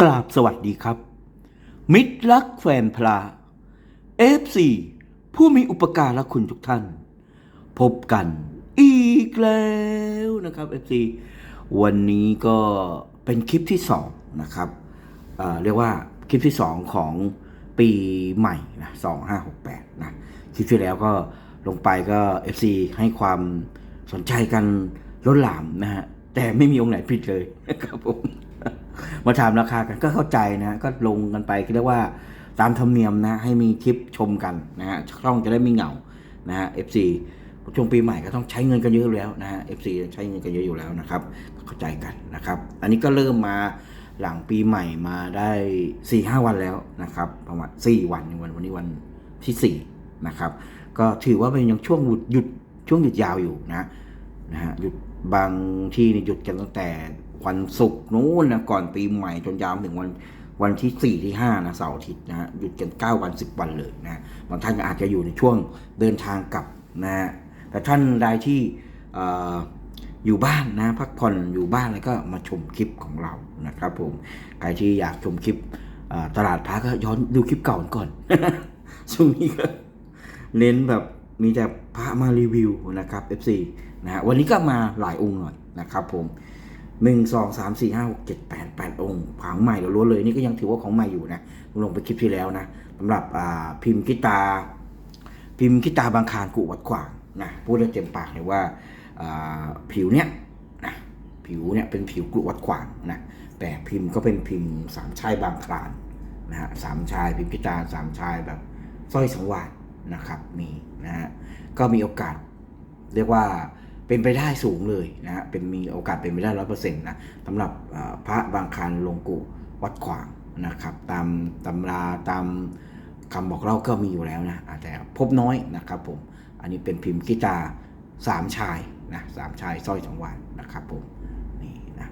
กราบสวัสดีครับ มิตรรักแฟนพลา FC ผู้มีอุปการะคุณทุกท่าน พบกันอีกแล้วนะครับ FC วันนี้ก็เป็นคลิปที่สองนะครับเเรียกว่าคลิปที่สองของปีใหม่นะ2568นะคลิปที่แล้วก็ลงไปก็ FC ให้ความสนใจกันล้นหลามนะฮะแต่ไม่มีองค์ไหนผิดเลยนะครับผม มาถามราคากันก็เข้าใจนะก็ลงกันไปเรียกว่าตามธรรมเนียมนะให้มีคลิปชมกันนะฮะช่องจะได้ไม่เหงานะฮะ FC ช่วงปีใหม่ก็ต้องใช้เงินกันเยอะแล้วนะฮะ FC ใช้เงินกันเยอะอยู่แล้วนะครับเข้าใจกันนะครับ อันนี้ก็เริ่มมาหลังปีใหม่มาได้4ี่ห้าวันแล้วนะครับ ประมาณสี่วันวันวันนี้วันที่สี่นะครับก็ถือว่าเป็นยังช่วงหยุดหยุดช่วงหยุดยาวอยู่นะนะฮะหยุดบางที่นี่หยุดกันตั้งแต่ วันศุกร์นู้นนะก่อนปีใหม่จนยาวถึงวันวันที่สี่ที่ห้านะเสาร์อาทิตย์นะฮะหยุดกันเก้าวันสิบวันเลยนะบางท่านอาจจะอยู่ในช่วงเดินทางกลับนะฮะแต่ท่านใดที่อ่อยู่บ้านนะพักผ่อนอยู่บ้านแล้วก็มาชมคลิปของเรานะครับผมใครที่อยากชมคลิปตลาดพระก็ย้อนดูคลิปเก่าก่อนช่วงนี้ก็เน้นแบบมีแต่พระมารีวิวนะครับ FC นะฮะวันนี้ก็มาหลายองค์หน่อยนะครับผม หนึ่งสองสามสี่ห้าหกเจ็ดแปดแปดองค์ผังใหม่ล้วนเลยนี่ก็ยังถือว่าของใหม่อยู่นะลงไปคลิปที่แล้วนะสำหรับพิมพ์กิตา พิมพ์กิตาบางคารกุวัดขวางนะพูดได้เต็มปากเลยว่าผิวเนี้ยนะผิวเนี่ยเป็นผิวกุวัดขวางนะแต่พิมพ์ก็เป็นพิมพ์สามชายบางคลานนะฮะสามชายพิมพ์กิตาสามชายแบบสร้อยสังวาสนะครับมีนะฮะก็มีโอกาสเรียกว่า เป็นไปได้สูงเลยนะฮะเป็นมีโอกาสเป็นไปได้ร้อยเปอร์เซ็นต์นะสำหรับพระบางคารลงกุวัดขวางนะครับ ตามตำราตามคำบอกเล่าก็มีอยู่แล้วนะอาจจะพบน้อยนะครับผมอันนี้เป็นพิมพ์กิตาสามชายนะสามชายสร้อยสองวานนะครับผมนี่นะ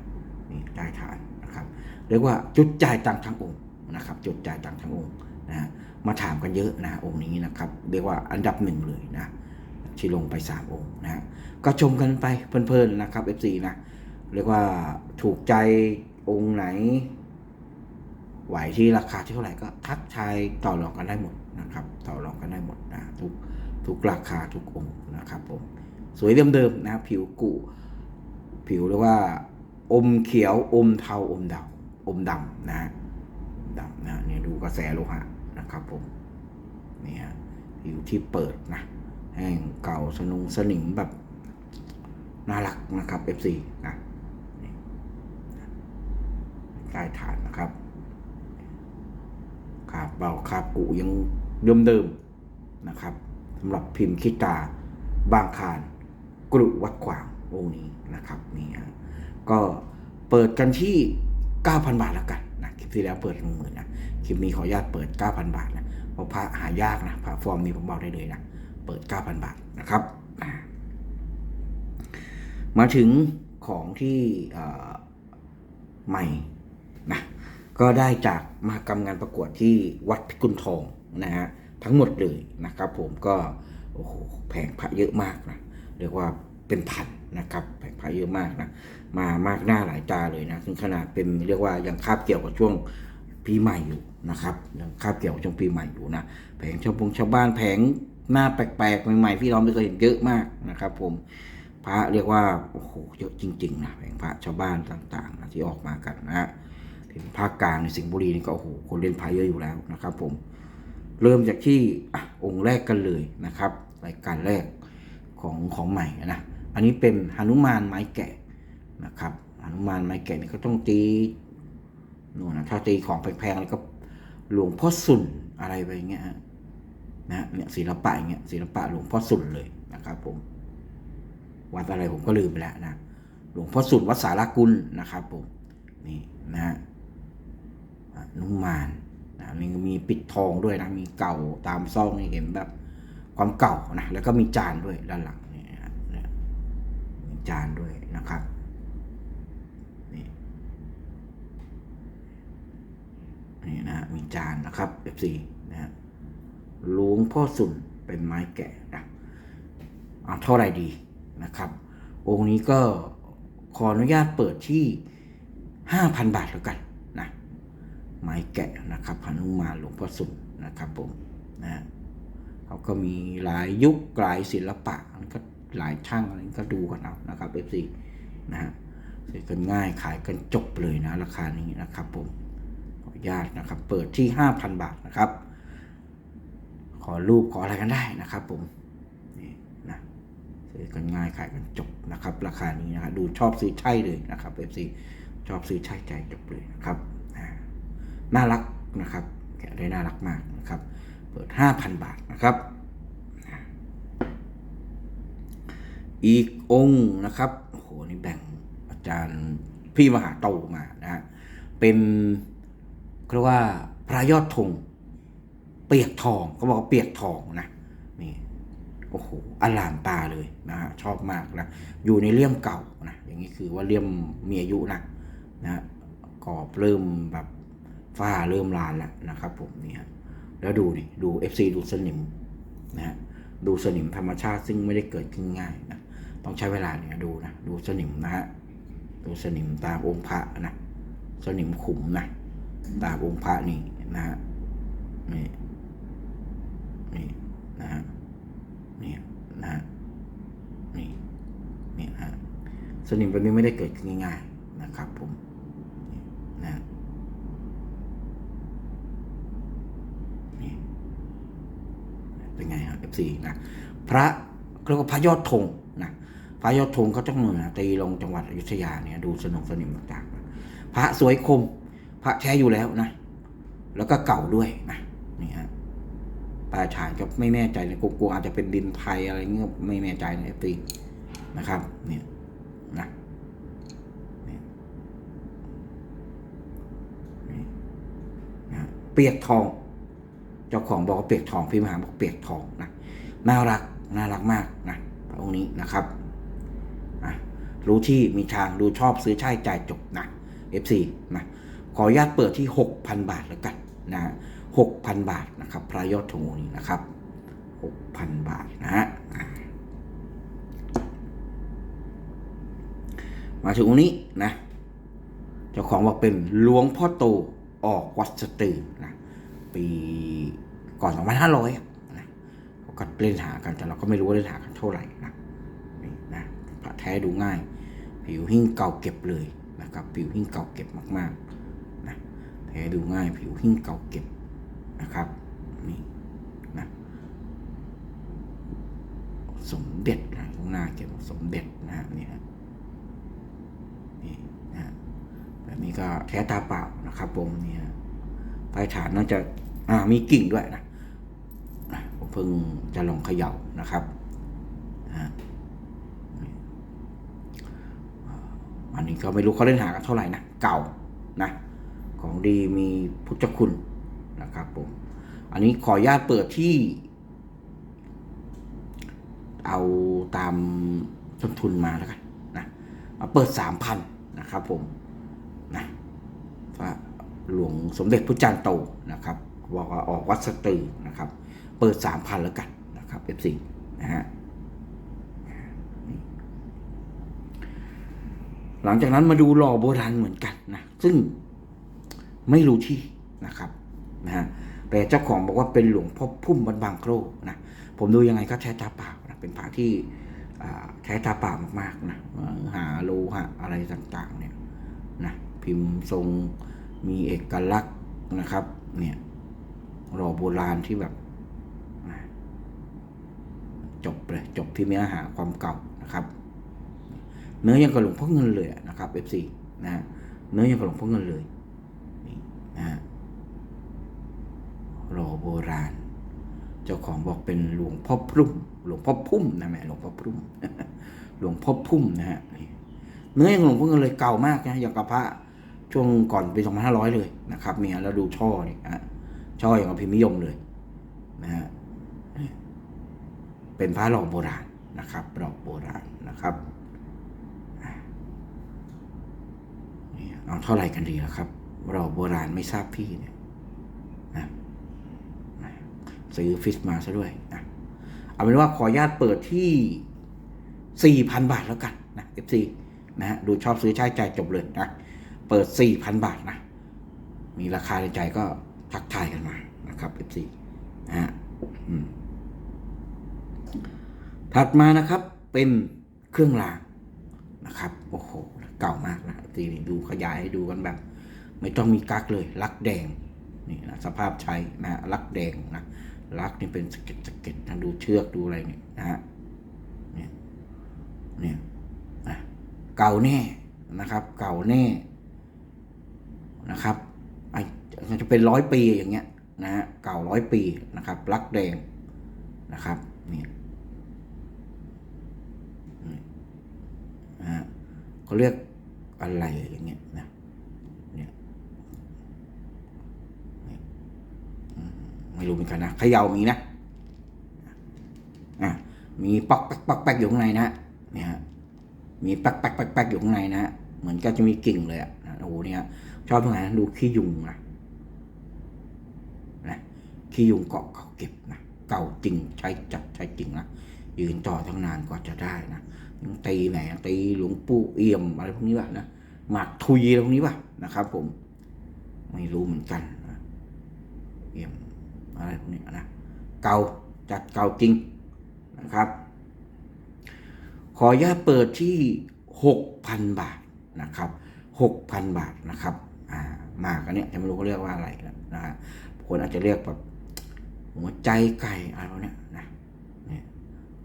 นี่ได้ทานนะครับ เรียกว่าจุดจ่ายตังทั้งองค์นะครับ จุดจ่ายตังทั้งองค์นะมาถามกันเยอะนะองค์นี้นะครับ เรียกว่าอันดับหนึ่งเลยนะ ที่ลงไป 3 องค์นะฮะก็ชมกันไปเพลินๆนะครับ FC นะ เรียกว่าถูกใจองค์ไหน ไหวที่ราคาที่เท่าไหร่ก็ทักทายต่อรองกันได้หมดนะครับ ต่อรองกันได้หมดนะทุกทุกราคาทุกองค์นะครับผมสวยเดิมๆนะผิวกุผิวเรียกว่า อมเขียวอมเทาอมดำอมดำนะฮะดำนะเนี่ยดูกระแสโลหะนะครับผมนี่ฮะผิวที่เปิดนะ แห้งเก่าสนุงสนิมแบบน่ารักนะครับ FC นะใต้ฐานนะครับขาบเบาขาบกุยังเดิมๆนะครับสำหรับพิมพ์คิตาบางคารกรุวัดขวางองค์นี้นะครับนี่ฮะก็เปิดกันที่ 9,000 บาทแล้วกันนะคลิปที่แล้วเปิดหนึ่งหมื่นนะคลิปนี้ขออนุญาตเปิด 9,000 บาทนะเพราะพระหายากนะพระฟอร์มนี้ผมบอกได้เลยนะ เปิด 9,000 บาทนะครับ มาถึงของที่ใหม่นะก็ได้จากมหกรรมงานประกวดที่วัดพิกุลทองนะฮะทั้งหมดเลยนะครับผมก็โอ้โหแผงพระเยอะมากนะเรียกว่าเป็นพันนะครับแผงพระเยอะมากนะมามากหน้าหลายตาเลยนะถึงขนาดเป็นเรียกว่ายังคาบเกี่ยวกับช่วงปีใหม่อยู่นะครับยังคาบเกี่ยวกับช่วงปีใหม่อยู่นะแผงชาวบงชาวบ้านแผง หน้าแปลกๆใหม่ๆที่เราไม่เคยเห็นเยอะมากนะครับ ผมพระเรียกว่าโอ้โหเยอะจริงๆนะแผงพระชาวบ้านต่างๆนะที่ออกมากันนะฮะถึงภาคกลางในสิงห์บุรีนี่ก็โอ้โหคนเล่นพายเยอะอยู่แล้วนะครับ ผมเริ่มจากที่อองค์แรกกันเลยนะครับรายการแรกของของใหม่นะอันนี้เป็นหนุมานไม้แกะนะครับหนุมานไม้แกะนี่ก็ต้องตีนู่นนะถ้าตีของแพงๆแล้วก็หลวงพ่อสุนอะไรไปอย่างเงี้ยฮะ นะเนี่ยศิลปะอย่างเงี้ยศิลปะหลวงพ่อสุนเลยนะครับ ผม วัดอะไรผมก็ลืมไปแล้วนะหลวงพ่อสุนวัดสารกุลนะครับ ผมนี่นะฮะอะนุมานนะนี่มีปิดทองด้วยนะ มีเก่าตามซองนี่เห็นแบบ ความเก่านะแล้วก็มีจานด้วยด้านหลังนี่นะมีจานด้วยนะครับนี่นี่นะฮะมีจานนะครับ F4 นะฮะ หลวงพ่อสุนเป็นไม้แกะนะเอาเท่าไหร่ดีนะครับ องค์นี้ก็ขออนุญาตเปิดที่ 5,000 บาทแล้วกันนะไม้แกะนะครับพนุมาหลวงพ่อสุนนะครับผมนะฮะเขาก็มีหลายยุคหลายศิลปะมันก็หลายช่างอะไรก็ดูกันเอานะครับเอฟซีนะฮะซื้อกันง่ายขายกันจบเลยนะราคานี้นะครับผมขออนุญาตนะครับ เปิดที่ 5,000 บาทนะครับ อรูปขออะไรกันได้นะครับผมนี่นะซื้อกันง่ายขายกันจบนะครับ ราคานี้นะครับดูชอบซื้อใช่เลยนะครับเอฟซีชอบซื้อใช่ใจจบเลยนะครับน่ารักนะครับแกได้น่ารักมากนะครับ เปิด 5,000 บาทนะครับ อีกองค์นะครับโอ้โหนี่แบ่งอาจารย์พี่มหาโตมานะฮะเป็นเรียกว่าพระยอดธง เปียกทองเขาบอกว่าเปียกทองนะนี่โอ้โหอลามตาเลยนะฮะชอบมากนะอยู่ในเลี่ยมเก่านะอย่างนี้คือว่าเลี่ยมมีอายุนะนะกรอบเริ่มแบบฝ้าเริ่มลานแล้วนะครับ ผมนี่ฮะแล้วดูนี่ดู FC ดูสนิมนะฮะดูสนิมธรรมชาติซึ่งไม่ได้เกิดขึ้นง่ายนะต้องใช้เวลาเนี่ยดูนะดูสนิมนะฮะดูสนิมตามองค์พระนะสนิมขุมนะตามองค์พระนี่นะฮะนี่ นี่นะฮะนี่นะฮะนี่นี่นะฮะสนิมแบบนี้ไม่ได้เกิดขึ้นง่ายๆนะครับผมนี่นะฮะนี่เป็นไงครับ F4 นะพระเรียกว่าพระยอดธงนะพระยอดธงเขาต้องมือนะตีลงจังหวัดอยุธยาเนี่ยดูสนุกสนิมต่างๆ พระสวยคม พระแท้อยู่แล้วนะ แล้วก็เก่าด้วยนะนี่ฮะ ตาฉานก็ไม่แน่ใจเลยกลัวๆอาจจะเป็นดินไทยอะไรเงี้ยไม่แน่ใจใน F4 นะครับเนี่ยนะเนี่นะเปียกทอง เจ้าของบอกว่าเปียกทองพี่มหาบอกเปียกทองนะน่ารักน่ารักมากนะพระองค์นี้นะครับอะรู้ที่มีทางดูชอบซื้อใช่จ่ายจบนะ F4 นะขออนุญาตเปิดที่ 6,000 บาทแล้วกันนะ 6,000 บาทนะครับ พระยอดธงองค์นี้นะครับ 6,000 บาทนะฮะมาถึงองนี้นะเจ้าของบอกเป็นหลวงพ่อโตออกวัดสตือนะปีก่อน 2,500อะนะเขาก็เล่นหากันแต่เราก็ไม่รู้ว่าเล่นหากันเท่าไหร่นะนี่นะพระแท้ดูง่าย ผิวหิ้งเก่าเก็บเลยนะครับ ผิวหิ้งเก่าเก็บมากๆนะแท้ดูง่าย ผิวหิ้งเก่าเก็บ นะครับนี่นะสมเด็จนะข้างหน้าเขียนว่าสมเด็จนะฮะนี่ฮะนี่นะแบบนี้ก็แท้ตาเปล่านะครับผมนี่ฮะปลายฐานน่าจะอ่ามีกิ่งด้วยนะผมเพิ่งจะลองเขย่านะครับอันนี้ก็ไม่รู้เขาเล่นหากันเท่าไหร่นะ เก่านะ ของดีมีพุทธคุณ นะครับผมอันนี้ขออนุญาตเปิดที่ เอาตามต้นทุนมาแล้วกันนะเอาเปิดสามพันนะครับผมนะพระหลวงสมเด็จพระจันทร์โตนะครับบอกว่าออกวัดสตือนะครับ เปิดสามพันแล้วกันนะครับเอฟซีนะฮะหลังจากนั้นมาดูหล่อโบราณเหมือนกันนะซึ่งไม่รู้ที่นะครับ นะฮะแต่เจ้าของบอกว่าเป็นหลวงพ่อพุ่มวัดบางโครนะผมดูยังไงก็แท้ตาเปล่านะเป็นพระที่อ่าแท้ตาเปล่ามากๆนะหาโลหะอะไรต่างๆเนี่ยนะพิมพ์ทรงมีเอกลักษณ์นะครับ เนี่ยรอโบราณที่แบบจบเลยจบที่เนื้อหาความเก่านะครับ เนื้อยังกับหลวงพ่อเงินเลยนะครับ F4 นะฮะเนื้อยังกับหลวงพ่อเงินเลยนี่นะฮะ รอโบราณ เจ้าของบอกเป็นหลวงพ่อพุ่ม หลวงพ่อพุ่มนะแม่หลวงพ่อพุ่ม หลวงพ่อพุ่มนะฮะเนื้อยังหลวงพ่อเงินเลยเก่ามากนะอย่างกับพระช่วงก่อนปี2500เลยนะครับเนี่ยแล้วดูช่อนี่ฮะช่ออย่างกับพิมพ์นิยมเลยนะฮะเป็นพระหล่อโบราณนะครับหล่อโบราณนะครับเอาเท่าไหร่กันดีล่ะครับหล่อโบราณไม่ทราบพี่เนี่ย ซื้อฟิสมาซะด้วยนะเอาเป็นว่าขออนุญาตเปิดที่ 4,000 บาทแล้วกันนะ FC นะฮะดูชอบซื้อใช้ใจจบเลยนะ เปิด 4,000 บาทนะ มีราคาในใจก็ทักทายกันมานะครับ F4 นะฮะอืมถัดมานะครับเป็นเครื่องรางนะครับโอ้โหเก่ามากนะทีนี้ดูขยายให้ดูกันแบบ ไม่ต้องมีกักเลย ลักแดงนี่นะสภาพใช้นะลักแดงนะ ลักนี่เป็นสะเก็ดสะเก็ดนะดูเชือกดูอะไรเนี่ยนะฮะเนี่ยเนี่ยนะเก่าแน่นะครับ เก่าแน่นะครับไอ้มันจะเป็นร้อยปีอย่างเงี้ยนะฮะเก่าร้อยปีนะครับลักแดงนะครับเนี่ยนี่นะฮะเขาเรียกอะไรอย่างเงี้ยนะเนี่ย ไม่รู้เหมือนกันนะเขย่ามีนะอะมีปักป๊กปักป๊กอยู่ข้างในนะเนี่ยฮะมีป๊กป๊กป๊กป๊กอยู่ข้างในนะเหมือนก็จะมีกิ่งเลยอะโอ้โหเนี่ยชอบตรงไหนดูขี้ยุงนะนะขี้ยุงเกาะเก่าเก็บนะเก่าจริงใช้จัดใช้จริงนะยืนต่อทั้งนานกว่าจะได้นะตีแหนตีหลวงปู่เอี่ยมอะไรพวกนี้ป่ะนะหมากทุยอะไรพวกนี้ป่ะนะครับ ผม ไม่รู้เหมือนกันนะเอี่ยม อะไรพวกนี้นะเก่าจัดเก่าจริงนะครับ ขออนุญาตเปิดที่หกพันบาทนะครับหกพันบาทนะครับอ่ามากอันเนี้ยจะไม่รู้เขาเรียกว่าอะไรนะฮะคนอาจจะเรียกแบบหัวใจไก่อะไรพวกเนี้ยนะเนี่ย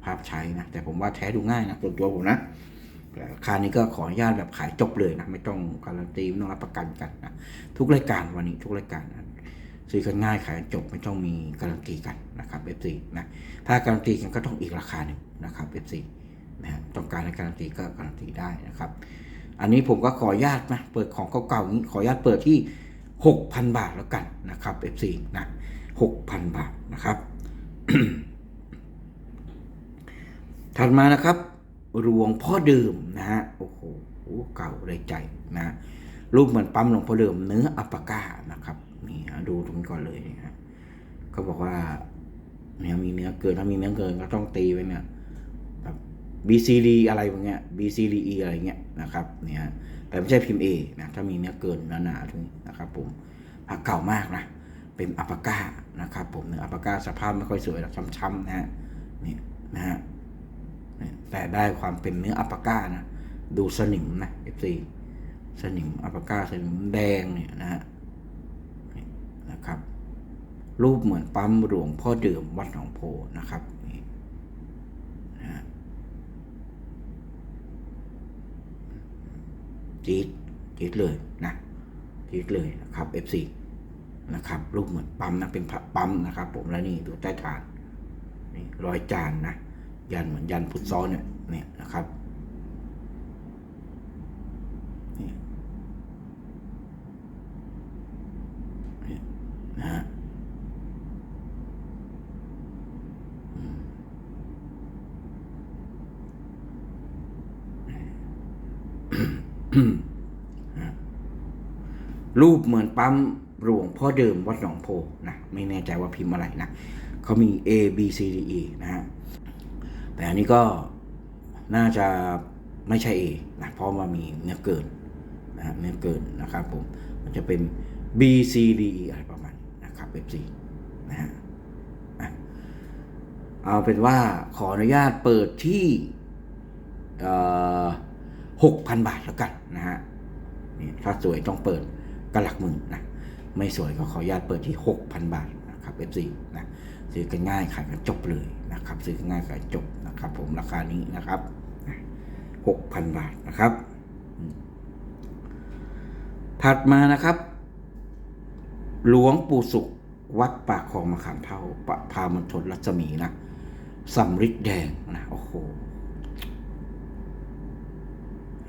ภาพใช้นะ แต่ผมว่าแท้ดูง่ายนะส่วนตัวผมนะราคานี้ก็ขออนุญาตแบบขายจบเลยนะ ไม่ต้องการันตีไม่ต้องรับประกันกันนะทุกรายการวันนี้ทุกรายการนะ ซื้อกันง่ายขายกันจบไม่ต้องมีการันตีกันนะครับ F4 นะถ้าการันตีกันก็ต้องอีกราคาหนึ่งนะครับ F4 นะฮะต้องการการันตีก็การันตีได้นะครับ อันนี้ผมก็ขออนุญาตนะเปิดของเก่าๆนี้ขออนุญาตเปิดที่ 6,000 บาทแล้วกันนะครับ F4 นะ6,000 บาทนะครับ ถัดมานะครับหลวงพ่อเดิมนะฮะโอ้โหเก่าเลยใจนะรูปเหมือนปั๊มหลวงพ่อเดิมเนื้ออัปปาก้านะครับ นี่ฮะดูตรงก่อนเลยนะฮะเขาบอกว่าเนี่ยมีเนื้อเกินถ้ามีเนื้อเกินก็ต้องตีไว้เนี่ยแบบ BCD อะไรพวกเนี้ย BCDE อะไรเงี้ยนะครับเนี่ยแต่ไม่ใช่พิมพ์ A นะถ้ามีเนื้อเกินหนาๆตรงนี้นะครับ ผมผักเก่ามากนะเป็นอัปปาก้านะครับ ผมเนื้ออัปปาก้าสภาพไม่ค่อยสวยหรอกช้ำๆนะฮะนี่นะฮะแต่ได้ความเป็นเนื้ออัปปาก้านะดูสนิมนะ F4 สนิมอัปปาก้าสนิมแดงเนี่ยนะฮะ รูปเหมือนปั๊มหลวงพ่อเดิมวัดหนองโพนะครับนี่ฮะจี๊ดจี๊ดเลยนะจี๊ดเลยนะครับ F4 นะครับ รูปเหมือนปั๊มนะเป็นปั๊มนะครับ ผมแล้วนี่ดูใต้ฐานนี่รอยจานนะยันเหมือนยันพุทธซ้อนเนี่ยเนี่ยนะครับนี่นี่นะฮะอืมนะ รูปเหมือนปั๊มหลวงพ่อเดิมวัดหนองโพนะไม่แน่ใจว่าพิมพ์อะไรนะเขามี A B C D E นะฮะแต่อันนี้ก็น่าจะไม่ใช่ A นะเพราะมันมีเนื้อเกินนะเนื้อเกินนะครับผมมันจะเป็น B C D E อะไรประมาณนี้นะครับ F4 นะฮะอะเอาเป็นว่าขออนุญาตเปิดที่ หกพันบาทแล้วกันนะฮะนี่ถ้าสวยต้องเปิดกระหลักหมื่นนะไม่สวยก็ขออนุญาตเปิดที่หกพันบาทนะครับ F4 นะซื้อกันง่ายขายกันจบเลยนะครับ ซื้อกันง่ายขายจบนะครับ ผมราคานี้นะครับหกพันบาทนะครับ ถัดมานะครับ หลวงปู่สุขวัดปากคลองมะขามเท่าปะพามณฑลรัศมีนะสำริดแดงนะโอ้โห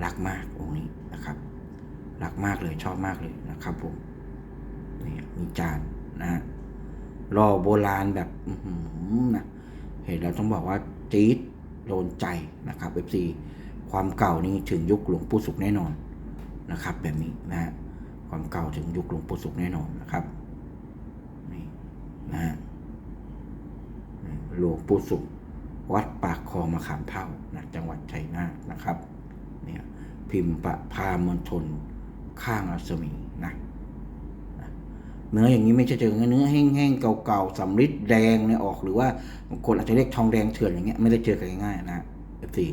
รักมากองค์นี้นะครับรักมากเลยชอบมากเลยนะครับผมนี่มีจานนะฮะรอโบราณแบบนะเห็นแล้วต้องบอกว่าจี๊ดโดนใจนะครับ FC ความเก่านี่ถึงยุคหลวงปู่สุขแน่นอนนะครับ แบบนี้นะฮะความเก่าถึงยุคหลวงปู่สุขแน่นอนนะครับนี่นะฮะหลวงปู่สุขวัดปากคลองมะขามเท่านะจังหวัดชัยนาทนะครับ เนี่ยพิมพ์ประพามณฑลข้างรัศมีนะเนื้ออย่างนี้ไม่ใช่เจอเนื้อแห้งๆเก่าๆสำริดแดงเนี่ยออกหรือว่าคนอาจจะเรียกทองแดงเถื่อนอย่างเงี้ยไม่ได้เจอกันง่ายๆนะเอฟซี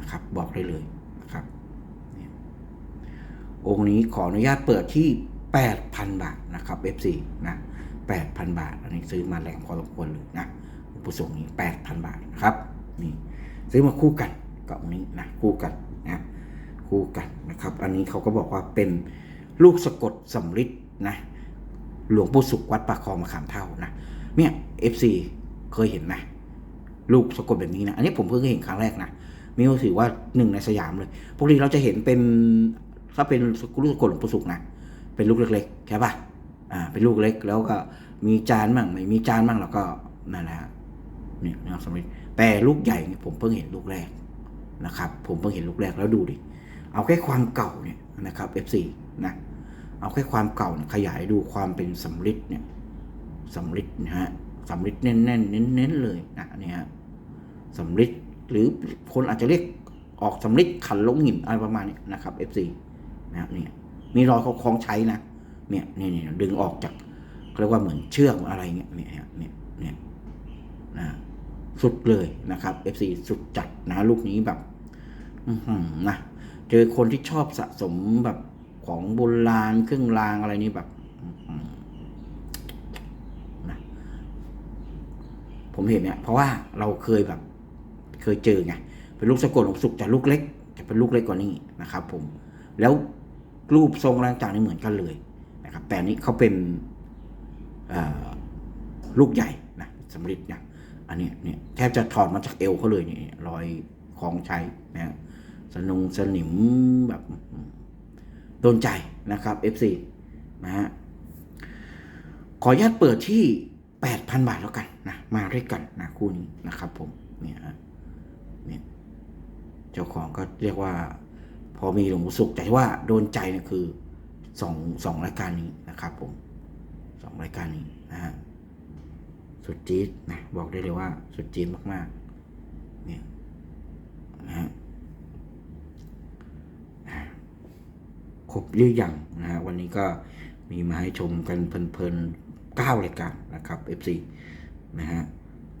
นะครับ บอกได้เลยนะครับองค์นี้ขออนุญาตเปิดที่ 8,000 บาทนะครับ F4 นะ8,000 บาท อันนี้ซื้อมาแรงพอสมควรเลยนะอุปสงค์นี้ 8,000 บาทนะครับนี่ซื้อมาคู่กันกับองค์นี้นะคู่กัน คู่กันนะครับ อันนี้เขาก็บอกว่าเป็นลูกสะกดสำริดนะหลวงปู่สุขวัดปากคลองมะขามเท่านะเนี่ย FC เคยเห็นนะลูกสะกดแบบนี้นะ อันนี้ผมเพิ่งเห็นครั้งแรกนะมีก็ถือว่าหนึ่งในสยามเลยปกติเราจะเห็นเป็นถ้าเป็นลูกสะกดหลวงปู่สุขนะเป็นลูกเล็กๆใช่ป่ะอ่าเป็นลูกเล็กแล้วก็มีจานมั่งไม่มีจานมั่งแล้วก็นั่นแหละเนี่ยนะครับสำริดแต่ลูกใหญ่เนี่ยผมเพิ่งเห็นลูกแรกนะครับ ผมเพิ่งเห็นลูกแรกแล้วดูดิ เอาแค่ความเก่าเนี่ยนะครับ F4 นะเอาแค่ความเก่าเนี่ยขยายดูความเป็นสำริดเนี่ยสำริดนะฮะสำริดแน่นๆเน้นๆเลยนะเนี่ยสำริดหรือคนอาจจะเรียกออกสำริดขันลงหินอะไรประมาณนี้นะครับ F4 นะเนี่ยมีรอยเขาคล้องใช้นะเนี่ยเนี่ยดึงออกจากเรียกว่าเหมือนเชือกอะไรเงี้ยเนี่ยเนี่ยเนี่ยนะสุดเลยนะครับ F4 สุดจัดนะลูกนี้แบบอือหือนะ เจอคนที่ชอบสะสมแบบของโบราณเครื่องรางอะไรนี่แบบนะผมเห็นเนี่ย เพราะว่าเราเคยแบบ เคยเจอไงเป็นลูกสะกดของสุกแต่ลูกเล็กจะเป็นลูกเล็กกว่านี้นะครับ ผม แล้วรูปทรงอะไรต่างนี่เหมือนกันเลยนะครับ แต่อันนี้เขาเป็นลูกใหญ่นะสำริดนะอันนี้เนี่ยแทบจะถอดมาจากเอวเขาเลยนี่รอยของใช้นะฮะ สนงสนิมแบบโดนใจนะครับ FC นะฮะขออนุญาตเปิดที่ 8,000 บาทแล้วกันนะมาด้วยกันนะคู่นี้นะครับผมเนี่ยฮะเนี่ยเจ้าของก็เรียกว่า พอมีหลวงปู่สุขแต่ว่าโดนใจเนี่ยคือสองสองรายการนี้นะครับผมสองรายการนี้นะฮะสุดจี๊ดนะบอกได้เลยว่า สุดจี๊ดมากๆเนี่ยนะฮะ ครบหรือยังนะฮะวันนี้ก็มีมาให้ชมกันเพลินๆเก้ารายการนะครับ FC นะฮะ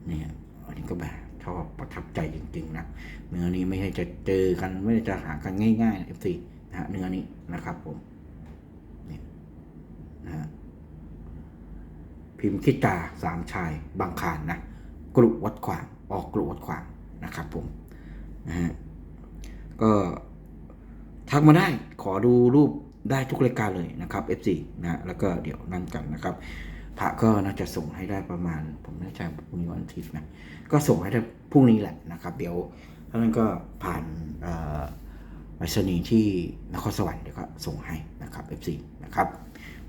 เนี่ยอันนี้ก็แบบชอบประทับใจจริงๆนะเนื้อนี้ไม่ใช่จะเจอกันไม่ได้จะหากันง่ายๆนะ FC นะฮะเนื้อนี้นะครับผมเนี่ยนะฮะพิมพ์คิดตาสามชายบางคานนะกรุวัดขวางออกกรุวัดขวางนะครับผมนะฮะก็ ทักมาได้ขอดูรูปได้ทุกรายการเลยนะครับ FC นะแล้วก็เดี๋ยวนั่นกันนะครับพระก็น่าจะส่งให้ได้ประมาณ ผมน่ใจะพรุ่งนี้วันอาทิตย์นะก็ส่งให้ได้พรุ่งนี้แหละนะครับ เดี๋ยวท่านั้นก็ผ่านไปรษณีย์ที่นครสวรรค์เดี๋ยวก็ส่งให้นะครับ FC นะครับ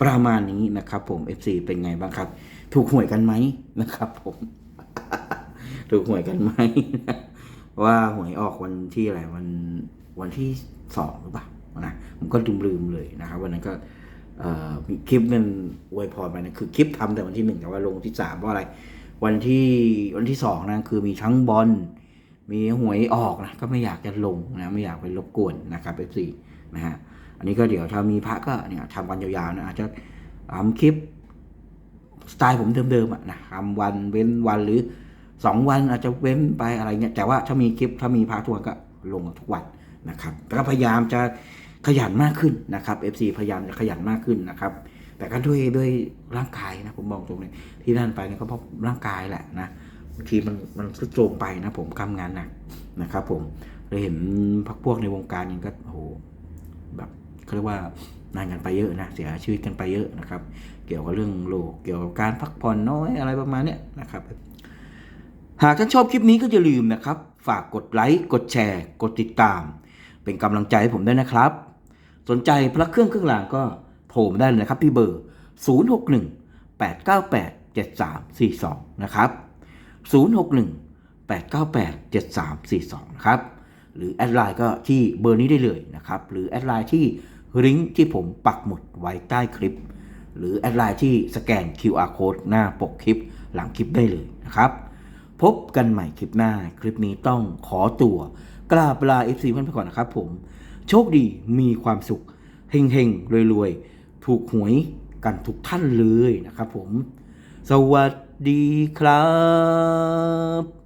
ประมาณนี้นะครับ ผม FC เป็นไงบ้างครับ ถูกหวยกันไหมนะครับ ผม ถูกหวยกันไหมว่าหวยออกวันที่อะไรวัน วันที่สองหรือเปล่านะผมก็ลืมลืมเลยนะครับวันนั้นก็มีคลิปนั้นอวยพรไปนะคือคลิปทำแต่วันที่หนึ่งแต่ว่าลงที่สามเพราะอะไร วันที่วันที่สองนะคือมีทั้งบอลมีหวยออกนะก็ไม่อยากจะลงนะไม่อยากไปรบกวนนะครับเอฟซีนะฮะอันนี้ก็เดี๋ยวถ้ามีพระก็เนี่ยทำวันยาวๆนะอาจจะทำคลิปสไตล์ผมเดิมๆอะนะทำวันเว้นวันหรือสองวันอาจจะเว้นไปอะไรเงี้ยแต่ว่าถ้ามีคลิปถ้ามีพระทวนก็ลงทุกวัน นะครับแล้วก็พยายามจะขยันมากขึ้นนะครับ FC พยายามจะขยันมากขึ้นนะครับ แต่ก็ด้วยด้วยร่างกายนะผมบอกตรงนี้ที่นั่นไปเนี่ยก็เพราะร่างกายแหละนะบางทีมันมันทรุดโทรมไปนะผมทำงานหนักนะครับ ผมเลยเห็นพักพวกในวงการนี้ก็โอ้โหแบบเขาเรียกว่านานกันไปเยอะนะเสียชีวิตกันไปเยอะนะครับ เกี่ยวกับเรื่องโรคเกี่ยวกับการพักผ่อนน้อยอะไรประมาณเนี้ยนะครับ หากท่านชอบคลิปนี้ก็อย่าลืมนะครับ ฝากกดไลค์กดแชร์ กดติดตาม เป็นกำลังใจให้ผมด้วยนะครับ สนใจพระเครื่องเครื่องรางก็โทรมาได้เลยนะครับที่เบอร์ 061 898 7342 นะครับ 061 898 7342 นะครับ หรือแอดไลน์ก็ที่เบอร์นี้ได้เลยนะครับ หรือแอดไลน์ที่ลิงก์ที่ผมปักหมุดไว้ใต้คลิป หรือแอดไลน์ที่สแกน QR code หน้าปกคลิปหลังคลิปได้เลยนะครับ พบกันใหม่คลิปหน้า คลิปนี้ต้องขอตัว กราบลา FC เพื่อนไปก่อนนะครับผมโชคดีมีความสุขเฮงเฮงรวยรวยๆ ถูกหวยกันทุกท่านเลยนะครับผม สวัสดีครับ